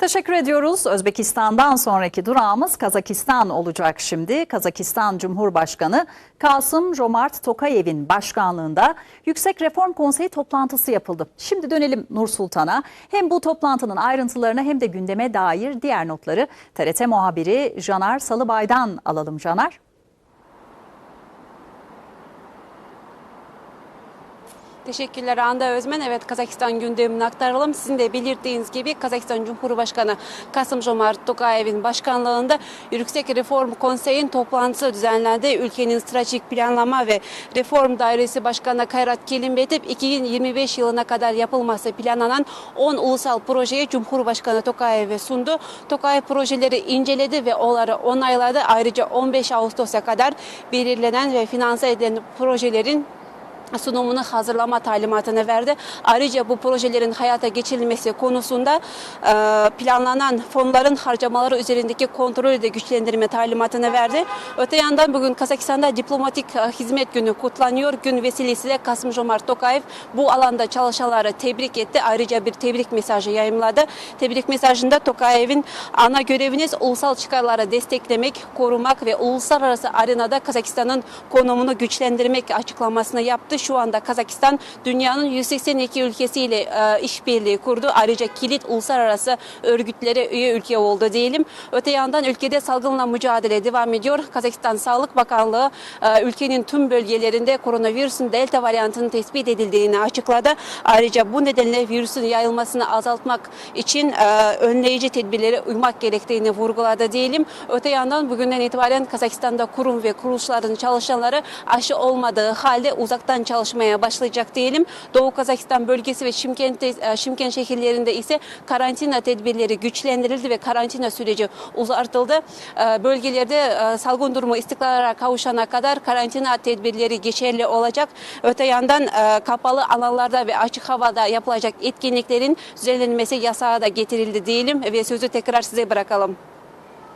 Teşekkür ediyoruz. Özbekistan'dan sonraki durağımız Kazakistan olacak şimdi. Kazakistan Cumhurbaşkanı Kasım Jomart Tokayev'in başkanlığında Yüksek Reform Konseyi toplantısı yapıldı. Şimdi dönelim Nur Sultan'a. Hem bu toplantının ayrıntılarını hem de gündeme dair diğer notları TRT muhabiri Caner Salıbay'dan alalım Caner. Teşekkürler Anda Özmen. Evet Kazakistan gündemini aktaralım. Sizin de belirttiğiniz gibi Kazakistan Cumhurbaşkanı Kasım Jomart Tokayev'in başkanlığında Yüksek Reform Konseyi'nin toplantısı düzenlendi. Ülkenin stratejik planlama ve reform dairesi başkanı Kayrat Kelimbetip 2025 yılına kadar yapılması planlanan 10 ulusal projeyi Cumhurbaşkanı Tokayev'e sundu. Tokayev projeleri inceledi ve onları onayladı. Ayrıca 15 Ağustos'a kadar belirlenen ve finanse edilen projelerin sunumunu hazırlama talimatını verdi. Ayrıca bu projelerin hayata geçirilmesi konusunda e, planlanan fonların harcamaları üzerindeki kontrolü de güçlendirme talimatını verdi. Öte yandan bugün Kazakistan'da diplomatik e, hizmet günü kutlanıyor. Gün vesilesiyle Kasım Jomart Tokayev bu alanda çalışanları tebrik etti. Ayrıca bir tebrik mesajı yayımladı. Tebrik mesajında Tokayev'in ana göreviniz ulusal çıkarları desteklemek, korumak ve uluslararası arenada Kazakistan'ın konumunu güçlendirmek açıklamasını yaptı şu anda Kazakistan dünyanın 182 ülkesiyle e, işbirliği kurdu. Ayrıca kilit uluslararası örgütlere üye ülke oldu diyelim. Öte yandan ülkede salgınla mücadele devam ediyor. Kazakistan Sağlık Bakanlığı e, ülkenin tüm bölgelerinde koronavirüsün delta varyantının tespit edildiğini açıkladı. Ayrıca bu nedenle virüsün yayılmasını azaltmak için e, önleyici tedbirlere uymak gerektiğini vurguladı diyelim. Öte yandan bugünden itibaren Kazakistan'da kurum ve kuruluşların çalışanları aşı olmadığı halde uzaktan çalışmaya başlayacak diyelim. Doğu Kazakistan bölgesi ve Şimkent, e, Şimkent şehirlerinde ise karantina tedbirleri güçlendirildi ve karantina süreci uzartıldı. E, Bölgelerde e, salgın durumu istikrara kavuşana kadar karantina tedbirleri geçerli olacak. Öte yandan kapalı alanlarda ve açık havada yapılacak etkinliklerin düzenlenmesi yasağı da getirildi diyelim ve sözü tekrar size bırakalım.